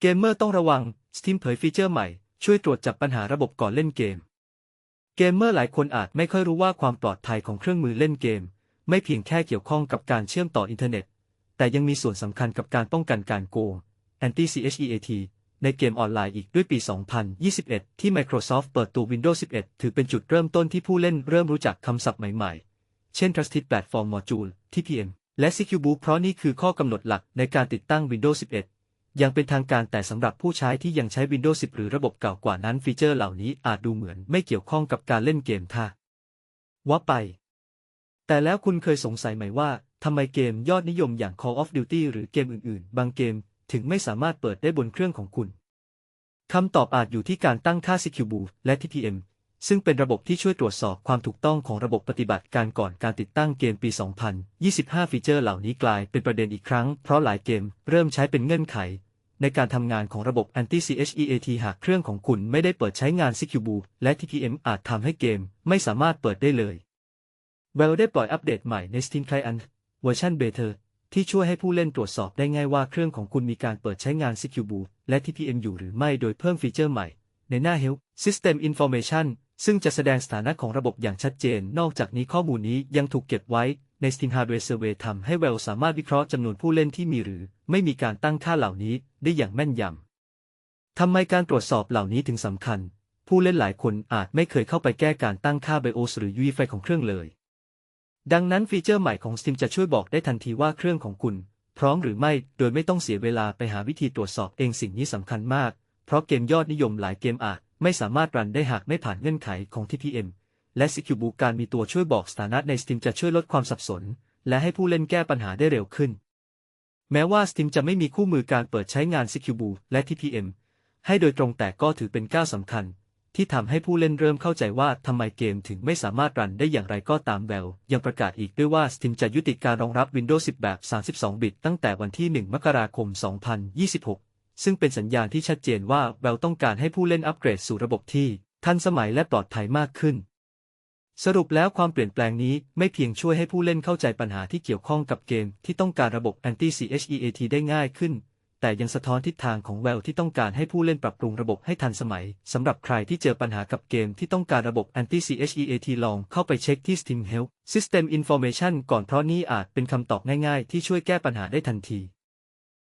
เกมเมอร์ต้องระวัง Steam เผยฟีเจอร์ใหม่ ช่วยตรวจจับปัญหาระบบก่อนเล่นเกม เกมเมอร์หลายคนอาจไม่ค่อยรู้ว่าความปลอดภัยของเครื่องมือเล่นเกม ไม่เพียงแค่เกี่ยวข้องกับการเชื่อมต่ออินเทอร์เน็ต แต่ยังมีส่วนสำคัญกับการป้องกันการโกง Anti CHEAT ในเกมออนไลน์อีกด้วยปี 2021 ที่ Microsoft เปิดตัว Windows 11 ถือเป็นจุดเริ่มต้นที่ผู้เล่นเริ่มรู้จักคำศัพท์ใหม่ๆ เช่น Trusted Platform Module TPM และ Secure Boot เพราะนี่คือข้อกำหนดหลักในการติดตั้ง Windows 11 ยังเป็นทางการแต่สำหรับผู้ใช้ที่ยังใช้ Windows 10 หรือระบบเก่ากว่านั้นฟีเจอร์เหล่านี้อาจดูเหมือนไม่เกี่ยวข้องกับการเล่นเกมท่าว่าไป แต่แล้วคุณเคยสงสัยไหมว่าทำไมเกมยอดนิยมอย่าง Call of Duty หรือเกมอื่นๆ บางเกมถึงไม่สามารถเปิดได้บนเครื่องของคุณคำตอบอาจอยู่ที่การตั้งค่า Secure Boot และ TPM ซึ่งเป็นระบบที่ช่วยตรวจสอบความถูกต้องของระบบปฏิบัติการก่อนการติดตั้งเกมปี 2025 ฟีเจอร์เหล่านี้กลายเป็นประเด็นอีกครั้ง เพราะหลายเกมเริ่มใช้เป็นเงื่อนไข ในการทำงานของระบบ Anti CHEAT หากเครื่องของคุณไม่ได้เปิดใช้งาน Secure Boot และ TPM อาจทำให้เกมไม่สามารถเปิดได้เลย Valve ได้ปล่อยอัปเดตใหม่ใน Steam Client เวอร์ชันเบเ a ที่ช่วยให้ผู้เล่นตรวจสอบได้ง่ายว่าเครื่องของคุณมีการเปิดใช้งาน Secure Boot และ TPM อยู่หรือไม่โดยเพิ่มฟีเจอร์ใหม่ ในหน้า Help System Information ซึ่งจะแสดงสถานะของระบบอย่างชัดเจน นอกจากนี้ข้อมูลนี้ยังถูกเก็บไว้ ใน Steam Hardware Survey ทำให้ Valve สามารถวิเคราะห์จำนวนผู้เล่นที่มีหรือ ไม่มีการตั้งค่าเหล่านี้ได้อย่างแม่นยำ ทำไมการตรวจสอบเหล่านี้ถึงสำคัญ ผู้เล่นหลายคนอาจไม่เคยเข้าไปแก้การตั้งค่า BIOS หรือ UEFI ของเครื่องเลย ดังนั้นฟีเจอร์ใหม่ของ Steam จะช่วยบอกได้ทันทีว่าเครื่องของคุณ พร้อมหรือไม่ โดยไม่ต้องเสียเวลาไปหาวิธีตรวจสอบเองสิ่งนี้สำคัญมาก เพราะเกมยอดนิยมหลายเกมอาจไม่สามารถรันได้หากไม่ผ่านเงื่อนไขของ TPM และ Secure Boot การมีตัวช่วยบอกสถานะใน Steam จะช่วยลดความสับสน และให้ผู้เล่นแก้ปัญหาได้เร็วขึ้น แม้ว่า Steam จะไม่มีคู่มือการเปิดใช้งาน Secure Boot และ TPM ให้โดยตรงแต่ก็ถือเป็นก้าวสำคัญ ที่ทำให้ผู้เล่นเริ่มเข้าใจว่าทำไมเกมถึงไม่สามารถรันได้อย่างไรก็ตามแววยังประกาศอีกด้วยว่า Steam จะยุติการรองรับ Windows 10 แบบ 32 บิต ตั้งแต่วันที่ 1 มกราคม 2026 ซึ่งเป็นสัญญาณที่ชัดเจนว่าแววต้องการให้ผู้เล่นอัปเกรดสู่ระบบที่ทันสมัยและปลอดภัยมากขึ้น สรุปแล้วความเปลี่ยนแปลงนี้ไม่เพียงช่วยให้ผู้เล่นเข้าใจปัญหาที่เกี่ยวข้องกับเกมที่ต้องการระบบ Anti CHEAT ได้ง่ายขึ้น แต่ยังสะท้อนทิศทางของแววที่ต้องการให้ผู้เล่นปรับปรุงระบบให้ทันสมัย สำหรับใครที่เจอปัญหากับเกมที่ต้องการระบบ Anti CHEAT ลองเข้าไปเช็คที่ Steam Help System Information ก่อนเพราะนี่อาจเป็นคำตอบง่ายๆ ที่ช่วยแก้ปัญหาได้ทันที